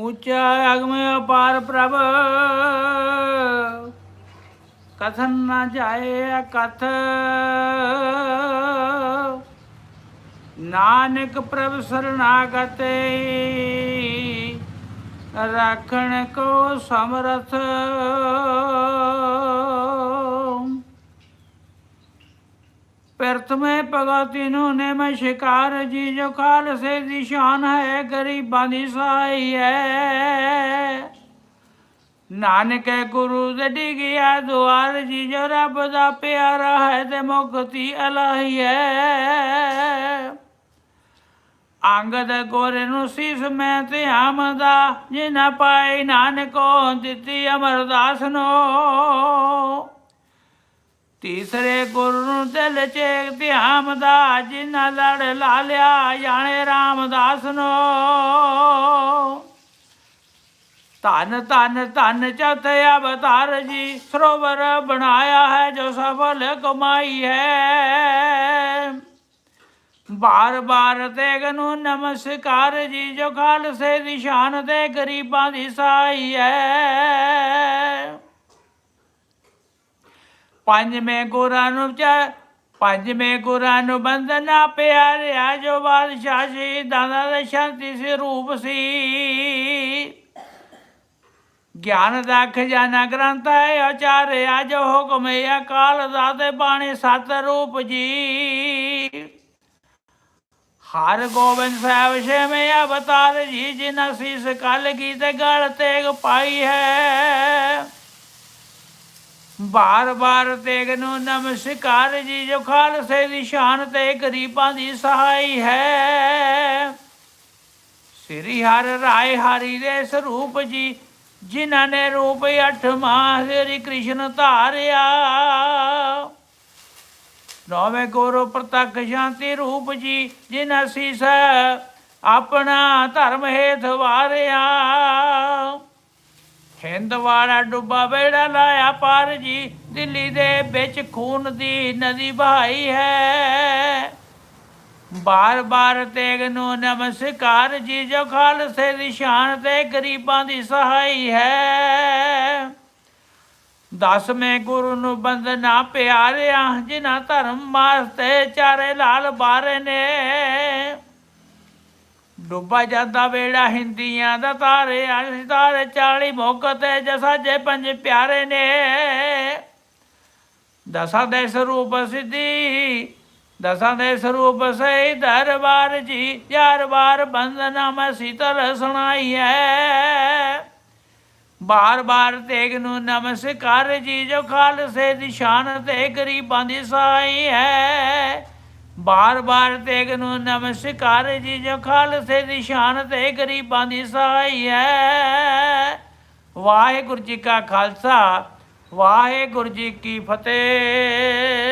ਉੱਚਾ ਅਗਮ ਅਪਾਰ ਪ੍ਰਭ। ਕਥਨ ਨਾ ਜਾਏ ਕਥ ਨਾਨਕ ਪ੍ਰਭ ਸਰਣਾਗਤੇ ਰਾਖਣ ਕੋ ਸਮਰਥ। ਪ੍ਰਥਮੇ ਭਗਤੀ ਨੂੰ ਨੇ ਮੈਂ ਸ਼ਿਕਾਰ ਜੀ, ਜੋ ਖਾਲਸੇ ਦੀ ਸ਼ਾਨ ਹੈ, ਗਰੀਬਾਂ ਦੀ ਸਹਾਈ ਹੈ। ਨਾਨਕ ਗੁਰੂ ਦੇ ਡਿਗਿਆ ਦੁਆਰ ਜੀ, ਜੋ ਰੱਬ ਦਾ ਪਿਆਰਾ ਹੈ ਤੇ ਮੁਕਤੀ ਅਲਾਹੀ ਹੈ। ਅੰਗਦ ਗੋਰੇ ਨੂੰ ਸੀਸ ਮੈਂ ਤੇ ਆਮਦਾ ਜਿਨਾ ਪਾਈ ਨਾਨਕੋ ਦਿੱਤੀ ਅਮਰਦਾਸ ਨੂੰ। ਤੀਸਰੇ ਗੁਰੂ ਨੂੰ ਦਿਲ ਚੇਕ ਧਿਆਮ ਦਾ ਜਿਨਾ ਲੜ ਲਾ ਲਿਆ ਜਾਣੇ ਰਾਮਦਾਸ ਨੂੰ। ਧਨ ਧਨ, ਧੰਨ ਚੌਥੇ ਅਵਤਾਰ ਜੀ, ਸਰੋਵਰ ਬਣਾਇਆ ਹੈ, ਜੋ ਸਫਲ ਕਮਾਈ ਹੈ। ਬਾਰ ਬਾਰ ਤੇਗ ਨੂੰ ਨਮਸਕਾਰ ਜੀ, ਜੋ ਖਾਲਸੇ ਦੀ ਸ਼ਾਨ ਤੇ ਗਰੀਬਾਂ ਦੀ ਸਾਈ ਹੈ। ਪੰਜਵੇਂ ਗੁਰਾਂ ਨੂੰ ਚ, ਪੰਜਵੇਂ ਗੁਰਾਂ ਨੂੰ ਬੰਦਨਾ ਪਿਆਰਿਆ, ਜੋ ਬਾਦਸ਼ਾਹ ਸ਼ਹੀਦਾਂ ਦਾ ਸ਼ਾਂਤੀ ਸਰੂਪ ਸੀ ਗਿਆਨ ਦਾ ਖਜ਼ਾਨਾ ਗ੍ਰੰਥ ਹੈ ਆਚਾਰਿਆ ਜੋ ਹੁਕਮ ਹੈ, ਅਕਾਲ ਦਾ ਤੇ ਬਾਣੀ ਸਤ ਰੂਪ ਜੀ। ਹਰ ਗੋਬਿੰਦ ਸਾਹਿਬ ਛੇਵੇਂ ਅਵਤਾਰ ਜੀ ਜਿਨ ਸੀਸ ਕਲ ਕੀ ਤੇ ਗਲ ਤੇਗ ਪਾਈ ਹੈ। ਬਾਰ ਬਾਰ ਤੇਗ ਨੂੰ ਨਮਸਕਾਰ ਜੀ, ਜੋ ਖਾਲਸੇ ਦੀ ਸ਼ਾਨ ਤੇ ਗਰੀਬਾਂ ਦੀ ਸਹਾਈ ਹੈ। ਸ੍ਰੀ ਹਰ ਰਾਏ ਹਰੀ ਦੇ ਸਰੂਪ ਜੀ, ਜਿਨ੍ਹਾਂ ਨੇ ਰੂਪ ਅਠਵਾਂ ਸ੍ਰੀ ਕ੍ਰਿਸ਼ਨ ਧਾਰਿਆ। ਨੌਵੇਂ ਗੁਰੂ ਪ੍ਰਤੱਖ ਸ਼ਾਂਤੀ ਰੂਪ ਜੀ, ਜਿਨ੍ਹਾਂ ਸੀਸ ਆਪਣਾ ਧਰਮ ਹੇਠ ਵਾਰਿਆ। ਹਿੰਦਵਾੜਾ ਡੁੱਬਾ ਬੇੜਾ ਲਾਇਆ ਪਾਰ ਜੀ। ਦਿੱਲੀ ਦੇ ਵਿੱਚ ਖੂਨ ਦੀ ਨਦੀ ਬਹਾਈ ਹੈ। ਬਾਰ ਬਾਰ ਤੇਗ ਨੂੰ ਨਮਸਕਾਰ ਜੀ, ਜੋ ਖਾਲਸੇ ਦੀ ਸ਼ਾਨ ਤੇ ਗਰੀਬਾਂ ਦੀ ਸਹਾਈ ਹੈ। ਦਸਵੇਂ ਗੁਰੂ ਨੂੰ ਬੰਦਨਾ ਪਿਆਰਿਆ, ਜਿਨ੍ਹਾਂ ਧਰਮ ਵਾਸਤੇ ਚਾਰੇ ਲਾਲ ਬਾਰੇ ਨੇ। ਡੁੱਬਾ ਜਾਂਦਾ ਵੇੜਾ ਹਿੰਦੀਆਂ ਦਾ ਤਾਰੇ ਅਜ ਤਾਰੇ 40 ਮੁਖ ਤੇ ਜਸਾਜੇ ਪੰਜ ਪਿਆਰੇ ਨੇ। ਦਸਾਂ ਦੇ ਸਰੂਪ ਸਿੱਧੀ, ਦਸਾਂ ਦੇ ਸਰੂਪ ਸਹੀ, ਦਰਬਾਰ ਜੀ, ਯਾਰ ਵਾਰ ਬੰਦਨਾ ਮੈਂ ਸੀਤਲ ਸੁਣਾਈ ਹੈ ਬਾਰ ਬਾਰ ਤੇਗ ਨੂੰ ਨਮਸਕਾਰ ਜੀ, ਜੋ ਖਾਲਸੇ ਦੀ ਸ਼ਾਨ ਤੇ ਗਰੀਬਾਂ ਦੀ ਸਾਈ ਹੈ ਬਾਰ ਬਾਰ ਤੇਗ ਨੂੰ ਨਮਸਕਾਰ ਜੀ ਜੋ ਖਾਲਸੇ ਦੀ ਸ਼ਾਨ ਤੇ ਗਰੀਬਾਂ ਦੀ ਸਹਾਈ ਹੈ। ਵਾਹਿਗੁਰੂ ਜੀ ਕਾ ਖਾਲਸਾ, ਵਾਹਿਗੁਰੂ ਜੀ ਕੀ ਫਤਿਹ।